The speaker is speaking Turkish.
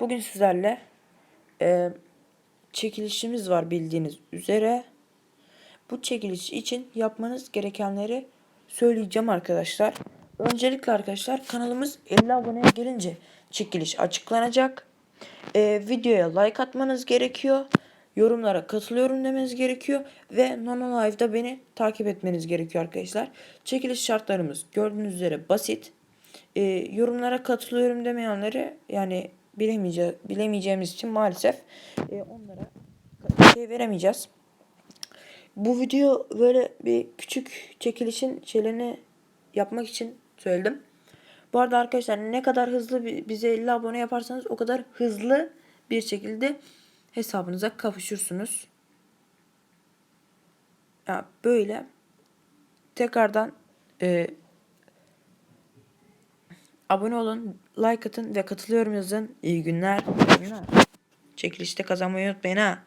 Bugün sizlerle e, çekilişimiz var bildiğiniz üzere. Bu çekiliş için yapmanız gerekenleri söyleyeceğim arkadaşlar. Öncelikle arkadaşlar kanalımız 50 aboneye gelince çekiliş açıklanacak. E, videoya like atmanız gerekiyor. Yorumlara katılıyorum demeniz gerekiyor. Ve Nono beni takip etmeniz gerekiyor arkadaşlar. Çekiliş şartlarımız gördüğünüz üzere basit. E, yorumlara katılıyorum demeyenleri yani bilemeyece bilemeyeceğimiz için maalesef e, onlara şey veremeyeceğiz. Bu video böyle bir küçük çekilişin şeylerini yapmak için söyledim. Bu arada arkadaşlar ne kadar hızlı bi- bize 50 abone yaparsanız o kadar hızlı bir şekilde hesabınıza kavuşursunuz. Ya böyle tekrardan e, abone olun, like atın ve katılıyorum yazın. İyi günler. İyi günler. Çekilişte kazanmayı unutmayın ha.